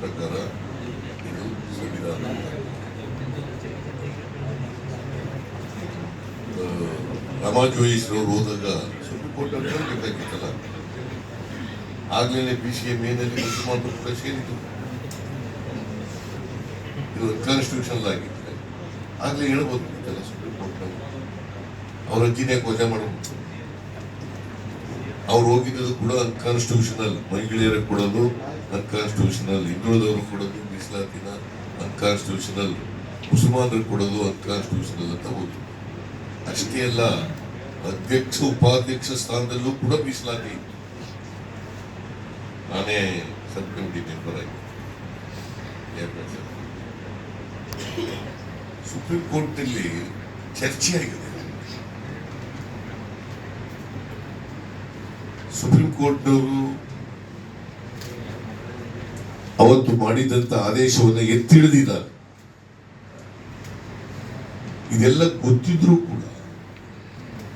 ಪ್ರಕಾರ ಇದು ಸಂವಿಧಾನ ರೋಧಕ ಹೋದಾಗ ಸುಪ್ರೀಂ ಕೋರ್ಟ್ ಅಂತ ಬೇಕಾಗಿತ್ತಲ್ಲ ಆಗ್ಲೇ ಬಿ ಸಿ ಎಂ ಎನಲ್ಲಿ ಕೂಡ ಸೇರಿದ್ರು ಇದು ಕಾನ್ಸ್ಟಿಟ್ಯೂಷನ್ ಆಗಿದ್ರೆ ಆಗ್ಲೇ ಹೇಳ್ಬೋದು ಸುಪ್ರೀಂ ಕೋರ್ಟ್ ಅವರ ಅಜ್ಜಿನೇ ವಜಾ ಮಾಡಬಹುದು ಅವ್ರು ಹೋಗಿದ್ದು ಕೂಡ ಅನ್ಕಾನ್ಸ್ಟಿಟ್ಯೂಷನಲ್ ಮಹಿಳೆಯರಿಗೆ ಕೊಡೋದು ಅನ್ಕಾನ್ಸ್ಟಿಟ್ಯೂಷನಲ್ ಹಿಂದುಳಿದವರು ಕೊಡೋದು, ಮೀಸಲಾತಿನ ಅನ್ಕಾನ್ಸ್ಟಿಟ್ಯೂಷನಲ್ ಮುಸಲ್ಮಾನರು ಕೊಡೋದು ಅನ್ಕಾನ್ಸ್ಟಿಟ್ಯೂಷನಲ್ ಅಂತ ಹೋದ್ರು ಅಷ್ಟೇ ಅಲ್ಲ, ಅಧ್ಯಕ್ಷ, ಉಪಾಧ್ಯಕ್ಷ ಸ್ಥಾನದಲ್ಲೂ ಕೂಡ ಮೀಸಲಾತಿ. ನಾನೇ ಸಬ್ ಕಮಿಟಿ ಮೆಂಬರ್ ಆಗಿ ಸುಪ್ರೀಂ ಕೋರ್ಟ್ನಲ್ಲಿ ಚರ್ಚೆ ಆಗಿದೆ ಸುಪ್ರೀಂ ಕೋರ್ಟ್ನವರು ಅವತ್ತು ಮಾಡಿದಂತ ಆದೇಶವನ್ನು ಎತ್ತಿಳಿದಿದ್ದಾರೆ. ಇದೆಲ್ಲ ಗೊತ್ತಿದ್ರೂ ಕೂಡ,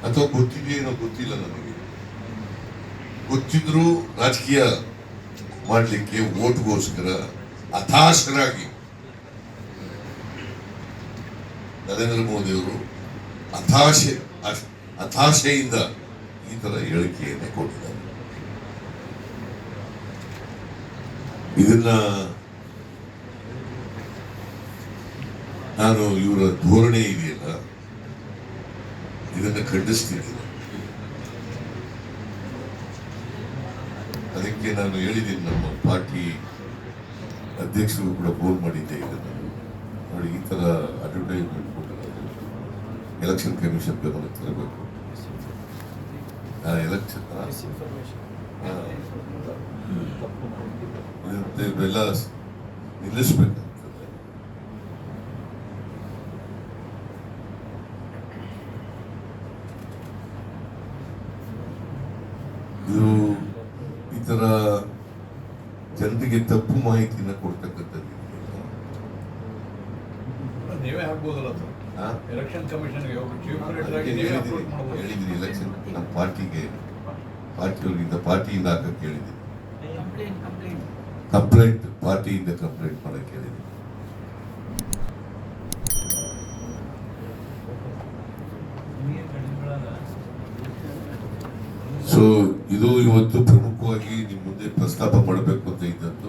ಅಥವಾ ಗೊತ್ತಿದೆಯೇನೋ ಗೊತ್ತಿಲ್ಲ ನಮಗೆ, ಗೊತ್ತಿದ್ರೂ ರಾಜಕೀಯ ಮಾಡಲಿಕ್ಕೆ ಓಟ್ಗೋಸ್ಕರ ಹತಾಶರಾಗಿ ನರೇಂದ್ರ ಮೋದಿಯವರು ಹತಾಶೆ, ಹತಾಶೆಯಿಂದ ಈ ತರ ಹೇಳಿಕೆಯನ್ನು ಕೊಟ್ಟಿದ್ದಾರೆ. ಇದನ್ನ ನಾನು ಇವರ ಧೋರಣೆ ಇದೆಯಲ್ಲ, ಇದನ್ನ ಖಂಡಿಸ್ತೀನಿ ಅದಕ್ಕೆ ನಾನು ಹೇಳಿದ್ದೀನಿ, ನಮ್ಮ ಪಾರ್ಟಿ ಅಧ್ಯಕ್ಷರು ಕೂಡ ಫೋನ್ ಮಾಡಿದ್ದೆ ಇದನ್ನು. ನೋಡಿ, ಈ ತರ ಅಡ್ವರ್ಟೈಸ್ಮೆಂಟ್ ಎಲೆಕ್ಷನ್ ಕಮಿಷನ್ ಗಮನಕ್ಕೆ ತರಬೇಕು. ಎಲೆಕ್ಷನ್ ಇವೆಲ್ಲ ನಿಲ್ಲಿಸ್ಬೇಕಾಗ್ತದೆ ಇದು ಈ ತರ ಜನರಿಗೆ ತಪ್ಪು ಮಾಹಿತಿನ ಕೊಡ್ತಕ್ಕಂಥದ್ದು. ನೀವೇ ಹಾಕ್ಬೋದಲ್ಲ ಸರ್? ಎಲೆಕ್ಷನ್ ಕಮಿಷನ್ಗೆ ಹೇಳಿದ್ದೀನಿ ಎಲೆಕ್ಷನ್ ನಮ್ಮ ಪಾರ್ಟಿಗೆ ಪಾರ್ಟಿಯವರಿಂದ ಪಾರ್ಟಿಯಿಂದ ಹಾಕಕ್ಕೆ ಹೇಳಿದ್ದೀನಿ. ಕಂಪ್ಲೇಂಟ್ ಪಾರ್ಟಿಯಿಂದ ಕಂಪ್ಲೇಂಟ್ ಮಾಡಕ್ಕೆ ಹೇಳಿದ್ದೀನಿ. ಸೊ ಇದು ಇವತ್ತು ಪ್ರಮುಖವಾಗಿ ನಿಮ್ಮ ಮುಂದೆ ಪ್ರಸ್ತಾಪ ಮಾಡಬೇಕು ಅಂತ ಇದ್ದಂತ